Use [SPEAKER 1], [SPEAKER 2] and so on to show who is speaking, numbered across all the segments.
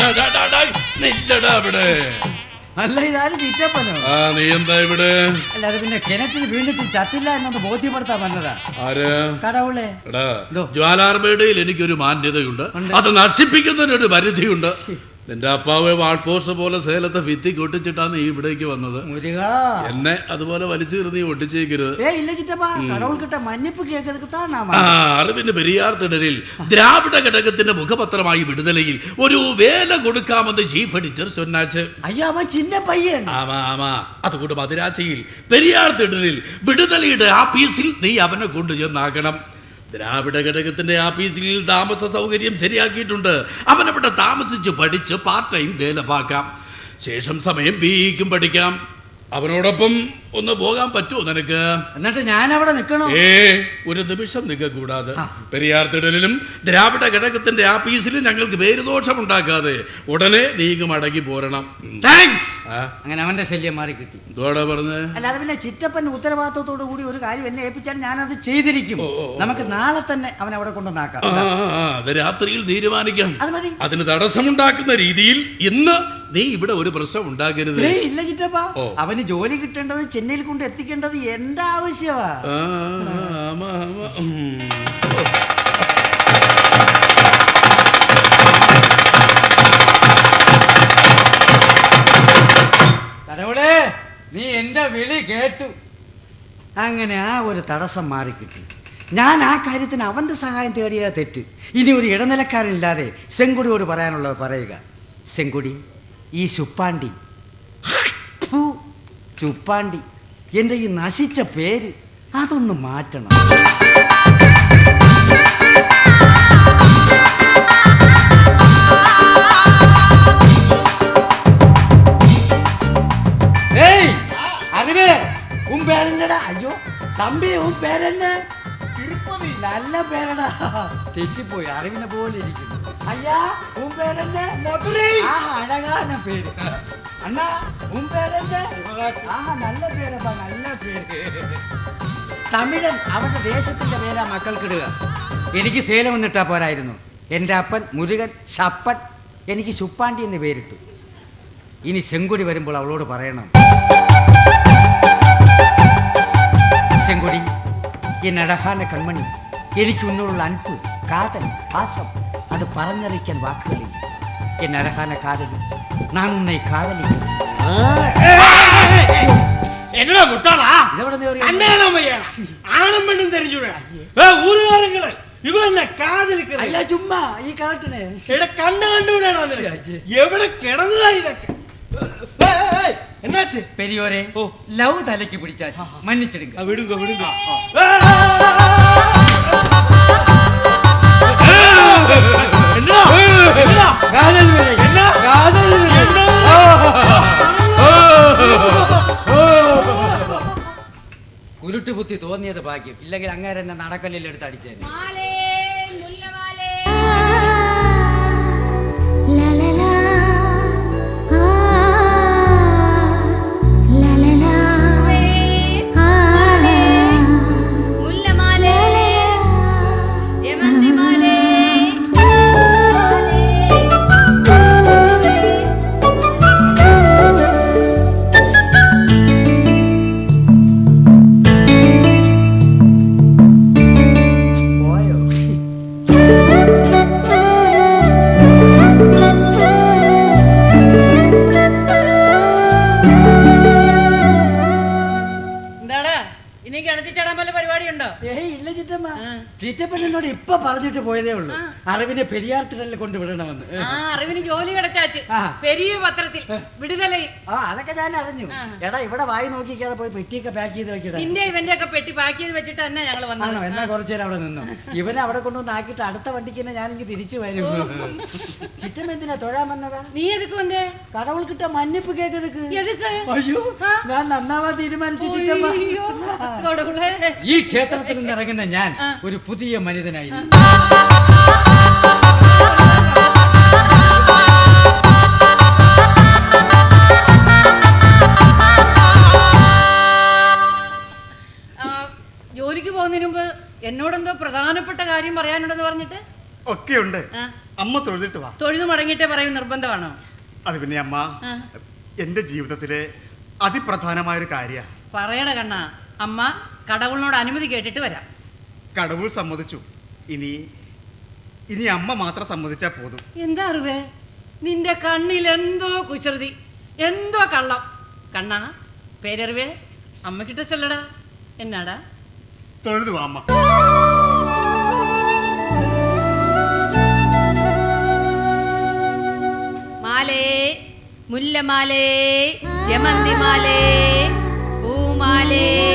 [SPEAKER 1] ജ്വാലാർമയുടെ
[SPEAKER 2] ആ നീ എന്താ ഇവിടെ എനിക്കൊരു മാന്യതയുണ്ട്. അത് നശിപ്പിക്കുന്നതിനൊരു പരിധിയുണ്ട്. നിന്റെ അപ്പാവ് വാൾപോസ്റ്റ് പോലെ സേലത്തെ ഭിത്തി കൊട്ടിച്ചിട്ടാണ് നീ ഇവിടേക്ക് വന്നത്. എന്നെ അതുപോലെ വലിച്ചു കയറി നീ ഒട്ടിച്ചേക്കരുത്. അറിവിന്റെ പെരിയാർ തിടലിൽ ദ്രാവിഡ ഘടകത്തിന്റെ മുഖപത്രമായി വിടുതലയിൽ ഒരു വേല കൊടുക്കാമെന്ന് ചീഫ് എഡിറ്റർ സൊന്നാച്ച് അതുകൊണ്ട് മദിരാശിയിൽ പെരിയാർ തിടലിൽ വിടുതലയുടെ ആഫീസിൽ നീ അവനെ കൊണ്ടുചെന്നാക്കണം ദ്രാവിഡ ഘടകത്തിന്റെ ആഫീസിൽ താമസ സൗകര്യം ശരിയാക്കിയിട്ടുണ്ട്. അവൻ അവിടെ താമസിച്ച് പഠിച്ച് പാർട്ട് ടൈം വേല പാക്കാം ശേഷം സമയം ബിഇക്കും പഠിക്കാം. അവനോടൊപ്പം ഒന്ന് പോകാൻ പറ്റുമോ നിനക്ക്?
[SPEAKER 1] എന്നിട്ട് ഞാൻ അവിടെ നിൽക്കണോ?
[SPEAKER 2] ഏ ഒരു നിമിഷം നിൽക്ക കൂടാതെ. പെരിയാർ തിടലിലും ദ്രാവിഡ ഘടകത്തിന്റെ ആ പീസിലും ഞങ്ങൾക്ക് പേരുദോഷം ഉണ്ടാക്കാതെ ഉടനെ നീങ്ങും മടങ്ങി പോരണം.
[SPEAKER 1] താങ്ക്സ് അങ്ങനെ അവന്റെ ശല്യം മാറി കിട്ടി.
[SPEAKER 2] എന്തോടാ പറഞ്ഞേ?
[SPEAKER 1] അല്ലാതെ പിന്നെ ചിറ്റപ്പൻ ഉത്തരവാദിത്വത്തോടു കൂടി ഒരു കാര്യം എന്നെ ഏൽപ്പിച്ചാൽ ഞാൻ അത് ചെയ്തിരിക്കും നമുക്ക് നാളെ തന്നെ അവൻ അവിടെ കൊണ്ടുവന്നാക്കാം.
[SPEAKER 2] അത് രാത്രിയിൽ തീരുമാനിക്കാം. അതിന് തടസ്സമുണ്ടാക്കുന്ന രീതിയിൽ ഇന്ന് നീ ഇവിടെ ഒരു പ്രശ്നം ഉണ്ടാക്കരുത്.
[SPEAKER 1] ഇല്ല ചിറ്റപ്പ. അവന് ജോലി കിട്ടേണ്ടത് ചെന്നൈയിൽ കൊണ്ട് എത്തിക്കേണ്ടത് എന്റെ ആവശ്യമാ. കടവുളെ നീ എന്റെ വിളി കേട്ടു. അങ്ങനെ ആ ഒരു തടസ്സം മാറിക്കിട്ടി. ഞാൻ ആ കാര്യത്തിന് അവന്റെ സഹായം തേടിയ തെറ്റ്. ഇനി ഒരു ഇടനിലക്കാരനില്ലാതെ സെങ്കുടിയോട് പറയാനുള്ളത് പറയുക. സെങ്കുടി ഈ ശുപ്പാണ്ടി ചുപ്പാണ്ടി. എന്റെ ഈ നശിച്ച പേര് അതൊന്ന് മാറ്റണം. ഏയ് അയ്യോ തമ്പി നല്ല പേരടാ. തെറ്റിപ്പോയി അറിവിനെ പോലെ ഇരിക്കുന്നു. അയ്യാ ഉൻ മധുരൈ. ആ അഴകാന പേര്. അണ്ണാ ഉൻ പേരെന്ന ആഹാ നല്ല പേരപ്പാ നല്ല പേര് തമിഴൻ അവരുടെ ദേശത്തിന്റെ പേരാ മക്കൾക്കിടുക എനിക്ക് സേലം എന്നിട്ടാ പോരായിരുന്നു എൻ്റെ അപ്പൻ മുരുകൻ ശപ്പൻ എനിക്ക് ശുപ്പാണ്ടി എന്ന് പേരിട്ടു ഇനി സെങ്കുടി വരുമ്പോൾ അവളോട് പറയണം செங்கொடி என் அழகான கண்மணி எனக்கு உன்னுள்ள அன்பு காதல் பாசம் அது பறந்தரைக்கன் வாக்குகளில் என் அழகான காதலி நான் உன்னை காதலிக்கிறேன்
[SPEAKER 3] என்னடா முட்டாளா அண்ணாமய்யா ஆணும் பெண்ணும் தெரிஞ்சுடா ஊருகாரங்களே ഇവനെ
[SPEAKER 1] കാതിരിക്കല്ല ചുമ്മാ ഈ കാട്ടിനെ
[SPEAKER 3] എടെ കണ്ണു കണ്ടുവിടാണോ എവിടെ കിടന്നതാ ഇതൊക്കെ എന്നാച്ചു
[SPEAKER 1] പെരിയോരെ ലവ് തലയ്ക്ക് പിടിച്ചാച്ചു മന്നിച്ചിടുക
[SPEAKER 3] വിടുക
[SPEAKER 1] വിടുക ബുദ്ധി തോന്നിയത് ഭാഗ്യം. ഇല്ലെങ്കിൽ അങ്ങേരെ എന്നെ നടക്കല്ലിൽ അടിച്ചേനെ
[SPEAKER 4] ഇനി കിണറ്റി ചാടാൻ വല്ല പരിപാടിയുണ്ടോ?
[SPEAKER 1] ഏയ് ഇല്ല ചിറ്റമ്മ. ചിറ്റപ്പൻ എന്നോട് ഇപ്പൊ പറഞ്ഞിട്ട് പോയതേ ഉള്ളൂ. അറിവിനെ പെരിയാർ തിരലിൽ കൊണ്ട് വിടണമെന്ന്.
[SPEAKER 4] ആ അറിവിന് ജോലി കിടച്ചാച്ച്. പെരിയ പത്രത്തിൽ. വിടുതലയിൽ
[SPEAKER 1] ആ അതൊക്കെ ഞാൻ അറിഞ്ഞു. എടാ ഇവിടെ വായി നോക്കിക്കാതെ പോയി പെട്ടിയൊക്കെ പാക്ക് ചെയ്ത് വെക്കട്ടെ
[SPEAKER 4] നിന്റെ ഇവന്റെ ഒക്കെ പെട്ടി പാക്ക് ചെയ്ത് വെച്ചിട്ട് തന്നെ ഞങ്ങൾ
[SPEAKER 1] വന്നു എന്നാ കുറച്ചു നേരം അവിടെ നിന്നു. ഇവനെ അവിടെ കൊണ്ടുവന്ന് ആക്കിയിട്ട് അടുത്ത വണ്ടിക്ക് തന്നെ ഞാനെങ്കിൽ തിരിച്ചു വരും. ചിറ്റമ്മ എന്തിനാ തൊഴാൻ വന്നതാ?
[SPEAKER 4] നീ എതുക്ക് വന്നേ?
[SPEAKER 1] കടവൾ കിട്ട മഞ്ഞപ്പ്
[SPEAKER 4] എതുക്ക്
[SPEAKER 1] അയ്യോ ഞാൻ നന്നാവാ തീരുമാനിച്ചു ചിറ്റമ്മ. ഈ ക്ഷേത്രത്തിൽ നിന്ന് ഇറങ്ങുന്ന ഞാൻ ഒരു പുതിയ മനിതനായി.
[SPEAKER 4] ജോലിക്ക് പോകുന്നതിന് മുമ്പ് എന്നോടെന്തോ പ്രധാനപ്പെട്ട കാര്യം പറയാനുണ്ടെന്ന് പറഞ്ഞിട്ട്?
[SPEAKER 5] ഒക്കെ
[SPEAKER 4] ഉണ്ട്
[SPEAKER 5] അമ്മ തൊഴുതിട്ട് വാ.
[SPEAKER 4] തൊഴുതു മടങ്ങിയിട്ടേ പറയും നിർബന്ധമാണോ?
[SPEAKER 5] അത് പിന്നെ അമ്മ. എന്റെ ജീവിതത്തിലെ അതിപ്രധാനമായ ഒരു കാര്യ.
[SPEAKER 4] പറയണ കണ്ണ. അമ്മ കടവുളിനോട് അനുമതി കേട്ടിട്ട് വരാം.
[SPEAKER 5] കടവുൾ സമ്മതിച്ചു. ഇനി ഇനി അമ്മ മാത്രം സമ്മതിച്ചാ പോതും.
[SPEAKER 4] എന്താ അറിവേ? നിന്റെ കണ്ണിൽ എന്തോ കുശ്രുതി എന്തോ കള്ളം. കണ്ണാ പേരറിവേ? അമ്മക്കിட்ட ചൊല്ലടാ. എന്നാടാ?
[SPEAKER 5] തൊഴുതു വാ അമ്മ.
[SPEAKER 6] മാലേ മുല്ലമാലേ ജമന്തിമാലേ പൂമാലേ.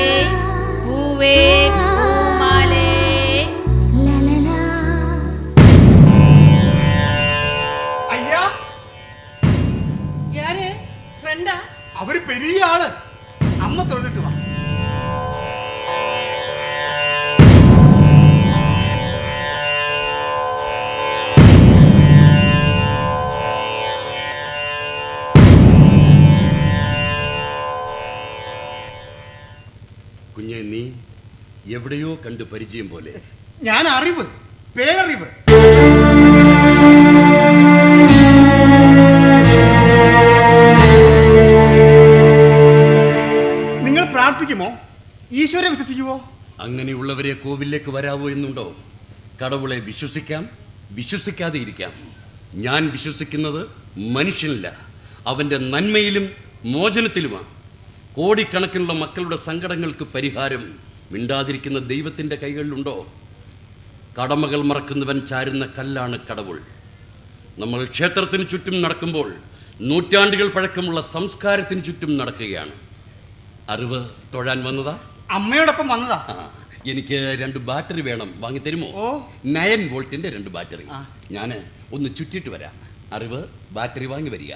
[SPEAKER 6] പൂവേ പൂമാലേ.
[SPEAKER 5] അയ്യാ.
[SPEAKER 4] யாரு ഫ്രണ്ടാ?
[SPEAKER 5] അവർ പെരിയ ആൾ. അമ്മ തൊഴുതിട്ട്
[SPEAKER 7] എവിടെയോ കണ്ട് പരിചയം പോലെ.
[SPEAKER 5] ഞാൻ അറിവ് പേരറിവ്. നിങ്ങൾ പ്രാർത്ഥിക്കുമോ? ഈശ്വരെ വിശ്വസിക്കുമോ
[SPEAKER 7] അങ്ങനെയുള്ളവരെ കോവിലേക്ക് വരാവോ എന്നുണ്ടോ? കടവുളെ വിശ്വസിക്കാം വിശ്വസിക്കാതെ ഇരിക്കാം. ഞാൻ വിശ്വസിക്കുന്നത് മനുഷ്യനില്ല. അവന്റെ നന്മയിലും മോചനത്തിലുമാണ്. കോടിക്കണക്കിനുള്ള മക്കളുടെ സങ്കടങ്ങൾക്ക് പരിഹാരം മിണ്ടാതിരിക്കുന്ന ദൈവത്തിന്റെ കൈകളിലുണ്ടോ? കടമകൾ മറക്കുന്നവൻ ചാരുന്ന കല്ലാണ് കടവുൾ. നമ്മൾ ക്ഷേത്രത്തിന് ചുറ്റും നടക്കുമ്പോൾ നൂറ്റാണ്ടുകൾ പഴക്കമുള്ള സംസ്കാരത്തിന് ചുറ്റും നടക്കുകയാണ്. അറിവ് തൊഴാൻ വന്നതാ?
[SPEAKER 5] അമ്മയോടൊപ്പം വന്നതാ.
[SPEAKER 7] എനിക്ക് രണ്ട് ബാറ്ററി വേണം. വാങ്ങി തരുമോ?
[SPEAKER 5] ഓ.
[SPEAKER 7] നയൻ വോൾട്ടിന്റെ രണ്ട് ബാറ്ററി. ഞാൻ ഒന്ന് ചുറ്റിട്ട് വരാം. അറിവ് ബാറ്ററി വാങ്ങി വരിക.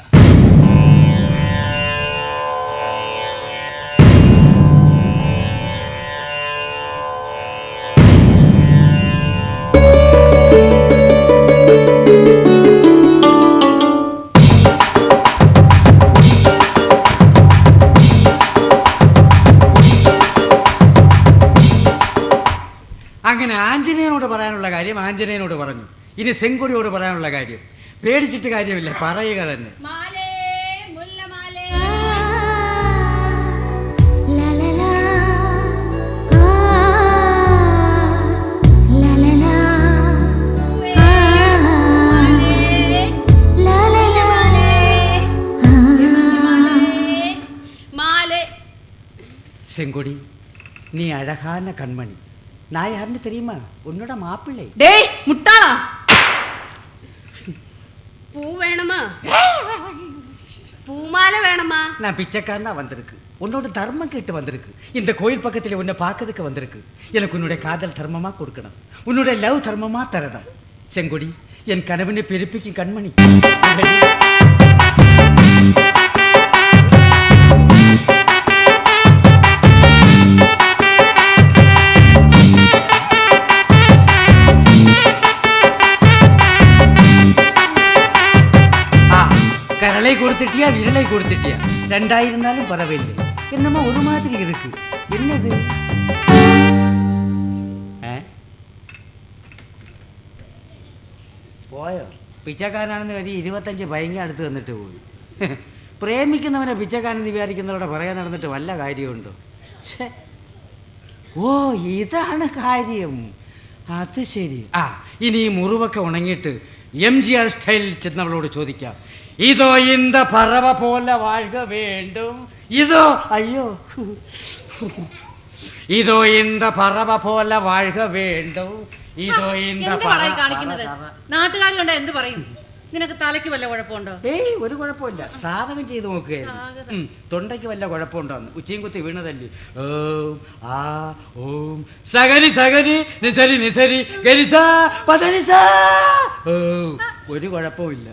[SPEAKER 1] കാര്യം ആഞ്ജനേയനോട് പറഞ്ഞു ഇനി സെങ്കൊടിയോട് പറയാനുള്ള കാര്യം പേടിച്ചിട്ട് കാര്യമില്ല പറയുക തന്നെ
[SPEAKER 6] മാലേ മുല്ലമാലേ
[SPEAKER 8] La la la. Ah. La la la. Ah. La la la. Ah.
[SPEAKER 6] மாலே
[SPEAKER 1] செங்கொடி நீ அழகான கண்மணி நான் யாருன்னு தெரியுமா? உன்னோட மாப்பிள்ளை.
[SPEAKER 6] டேய் முட்டாளா பூ வேணுமா? பூமாலை வேணுமா?
[SPEAKER 1] நான் பிச்சைக்காரனா வந்திருக்கு. உன்னோட தர்மம் கேட்டு வந்திருக்கு. இந்த கோயில் பக்கத்தில் உன்னை பார்க்கறதுக்கு வந்திருக்கு. எனக்கு உன்னுடைய காதல் தர்மமா கொடுக்கணும். உன்னுடைய லவ் தர்மமா தரணும். செங்கொடி என் கனவினை பெருப்பிக்கும் கண்மணி. கொடுத்துட்டியா விரலை கொடுத்துட்டியா ரெண்டாயிருந்தாலும் பரவாயில்லை என்னமோ ஒரு மாதிரி இருக்கு என்னது ഏ? പോയോ പിച്ചക്കാരനാണെന്ന് കരുതി ഇരുപത്തഞ്ച് ഭയങ്കര അടുത്ത് തന്നിട്ട് പോയി പ്രേമിക്കുന്നവനെ പിച്ചക്കാരൻ വിചാരിക്കുന്നവരുടെ പറയാൻ നടന്നിട്ട് വല്ല കാര്യമുണ്ടോ ഛേ. ഓ ഇതാണ് കാര്യം അത് ശരി ആ ഇനി ഈ മുറിവൊക്കെ ഉണങ്ങിയിട്ട് എം ജി ആർ സ്റ്റൈലിൽ ചെന്നവളോട് ചോദിക്കാം ഇതോ ഇന്ത പറവ പോലെ വാഴുക വേണ്ടും. ഇതോ അയ്യോ. ഇതോ ഇന്ത പറവ പോലെ വാഴുക വേണ്ടും. ഇതോ ഇന്ത
[SPEAKER 4] എന്ത് പറയും കാണിക്കുന്നത്? കണ്ട എന്ത് പറയും? നിനക്ക് തലയ്ക്ക് വല്ല കുഴപ്പമുണ്ടോ?
[SPEAKER 1] ഏയ് ഒരു കുഴപ്പമില്ല. സാധകം ചെയ്ത് നോക്കുകയായിരുന്നു. തൊണ്ടയ്ക്ക് വല്ല കുഴപ്പമുണ്ടോന്ന്. ഉച്ചയും കുത്തി വീണതല്ലേ? ഓം ആ ഓം. സഗരി സഗരി നിസരി നിസരി. ഗരിസ പതനിസ. ഓ ഒരു കുഴപ്പമില്ല.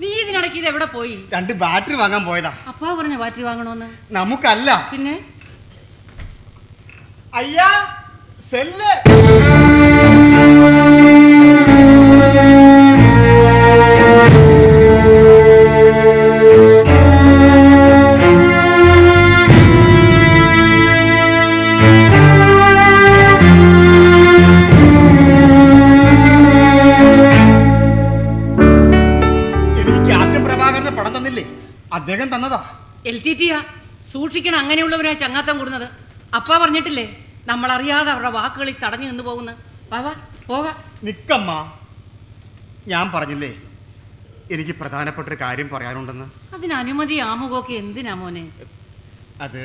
[SPEAKER 4] നീ ഇതിനിടയ്ക്ക് ഇത് എവിടെ പോയി?
[SPEAKER 5] രണ്ട് ബാറ്ററി വാങ്ങാൻ പോയതാ.
[SPEAKER 4] അപ്പാ പറഞ്ഞ ബാറ്ററി വാങ്ങണോന്ന്?
[SPEAKER 5] നമുക്കല്ല.
[SPEAKER 4] പിന്നെ?
[SPEAKER 5] അയ്യാ സെല്ല്.
[SPEAKER 4] തീറ്റിയാ സൂക്ഷിക്കണം അങ്ങനെയുള്ളവരാ ചങ്ങാത്തം കൂടുന്നത്. അപ്പ പറഞ്ഞിട്ടില്ലേ നമ്മൾ അറിയാതെ അവരുടെ വാക്കുകളിൽ തടഞ്ഞു നിന്ന് പോകുന്നു. വാവാ വാ പോകാം.
[SPEAKER 5] നിക്കമ്മ ഞാൻ പറഞ്ഞില്ലേ എനിക്ക് പ്രധാനപ്പെട്ട ഒരു കാര്യം പറയാനുണ്ടെന്ന്?
[SPEAKER 4] അതിന് അനുമതി ആമുഖമൊക്കെ എന്തിനാ മോനെ?
[SPEAKER 5] അത്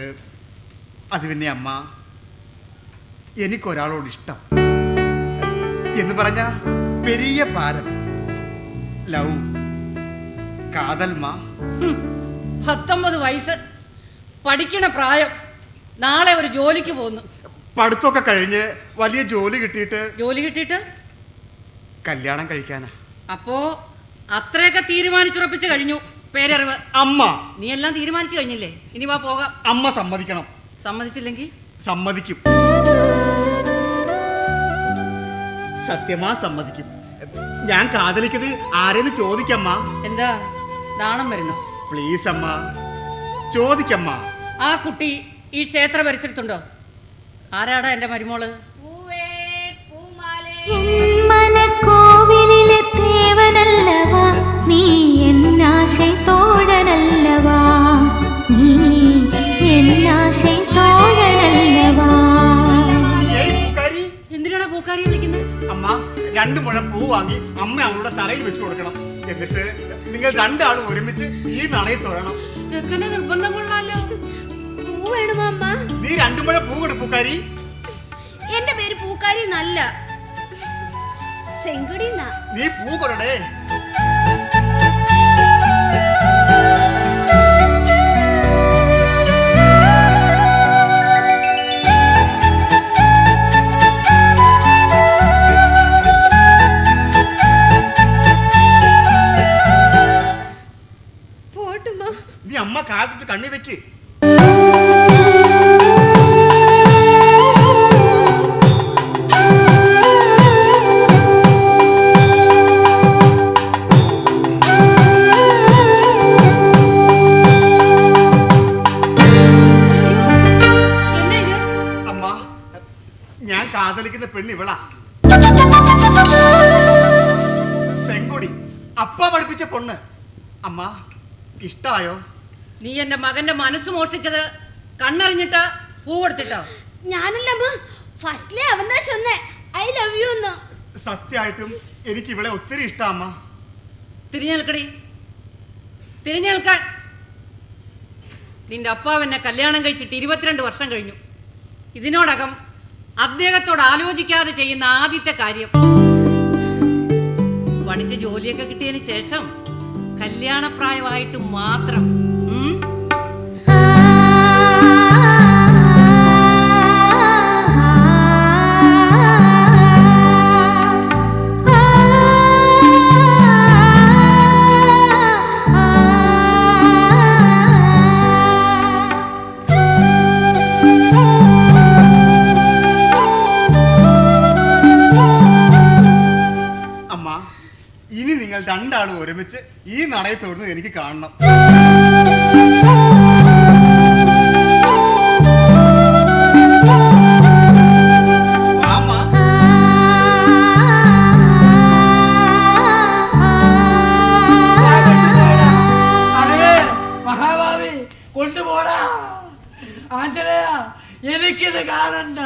[SPEAKER 5] അത് പിന്നെ അമ്മ എനിക്കൊരാളോട് ഇഷ്ടം. എന്ന് പറഞ്ഞ പെരിയ പാരം ലവ് കാതൽമാ.
[SPEAKER 4] പത്തൊമ്പത് വയസ്സ് പഠിക്കണ പ്രായം. നാളെ ഒരു ജോലിക്ക് പോകുന്നു.
[SPEAKER 5] പഠിത്തമൊക്കെ കഴിഞ്ഞ് വലിയ ജോലി കിട്ടിയിട്ട്
[SPEAKER 4] ജോലി കിട്ടിയിട്ട്?
[SPEAKER 5] കല്യാണം കഴിക്കാനാ.
[SPEAKER 4] അപ്പോ അത്രയൊക്കെ തീരുമാനിച്ചുറപ്പിച്ച് കഴിഞ്ഞു. പേരറിവ്.
[SPEAKER 5] അമ്മ.
[SPEAKER 4] നീ എല്ലാം തീരുമാനിച്ചു കഴിഞ്ഞില്ലേ? ഇനി വാ പോകാം.
[SPEAKER 5] അമ്മ സമ്മതിക്കണം.
[SPEAKER 4] സമ്മതിച്ചില്ലെങ്കിൽ?
[SPEAKER 5] സമ്മതിക്കും. സത്യമാ സമ്മതിക്കും. ഞാൻ കാതലിക്കത് ആരെന്ന് ചോദിക്കമ്മ.
[SPEAKER 4] എന്താ? നാണം വരുന്നു?
[SPEAKER 5] പ്ലീസ് അമ്മ ചോദിക്കമ്മ.
[SPEAKER 4] ആ കുട്ടി ഈ ക്ഷേത്ര പരിസരത്തുണ്ടോ? ആരാടാ എന്റെ
[SPEAKER 6] മരുമോൾ?
[SPEAKER 8] മനക്കോവിലിലെ ദേവനല്ലവാ. നീ എന്നാശൈ തോഴനല്ലവാ നീ എന്നാശൈ തോഴനല്ലവാ
[SPEAKER 4] എന്തിനാടാ പൂക്കാരി വിളിക്കുന്നത്?
[SPEAKER 5] അമ്മ രണ്ടു മുഴം പൂ വാങ്ങി അമ്മ അവളുടെ തറയിൽ വെച്ചു കൊടുക്കണം. എന്നിട്ട് നിങ്ങൾ രണ്ടാളും ഒരുമിച്ച് ഈ നടയിൽ തൊഴണം.
[SPEAKER 4] ചെക്കന്റെ നിർബന്ധം കൊള്ളാലോ.
[SPEAKER 6] പൂ വേണമോ അമ്മ
[SPEAKER 5] നീ രണ്ടു മുഴം പൂ കൊടു പൂക്കാരി.
[SPEAKER 6] എന്റെ പേര് പൂക്കാരി നല്ല സെങ്കുടി
[SPEAKER 5] നീ പൂ കൊടുടേ. അമ്മ കാത്തിട്ട് കണ്ണി വെക്ക്.
[SPEAKER 4] നീ എന്റെ മകന്റെ മനസ്സ് മോഷ്ടിച്ചത് കണ്ണറിഞ്ഞിട്ട് പൂ കൊടുത്തിട്ടോ?
[SPEAKER 6] ഞാനല്ല അമ്മ. ഫസ്റ്റിലെ അവൻ താ ചൊന്നേ. ഐ ലവ് യു എന്ന്.
[SPEAKER 5] സത്യമായിട്ടും എനിക്ക് ഇവിടെ ഒത്തിരി ഇഷ്ടാ അമ്മ.
[SPEAKER 4] തിരിഞ്ഞേൽക്കാൻ നിന്റെ അപ്പാവ് എന്നെ കല്യാണം കഴിച്ചിട്ട് ഇരുപത്തിരണ്ട് വർഷം കഴിഞ്ഞു. ഇതിനോടകം അദ്ദേഹത്തോട് ആലോചിക്കാതെ ചെയ്യുന്ന ആദ്യത്തെ കാര്യം പഠിച്ച ജോലിയൊക്കെ കിട്ടിയതിന് ശേഷം കല്യാണപ്രായമായിട്ട് മാത്രം
[SPEAKER 5] അമ്മ ഇനി നിങ്ങൾ രണ്ടാളും ഒരുമിച്ച് ഈ നടയെ തൊടുന്നത് എനിക്ക് കാണണം.
[SPEAKER 1] കൊണ്ടുപോടാ. ആഞ്ജനേയ എനിക്കിത് കാണണ്ട.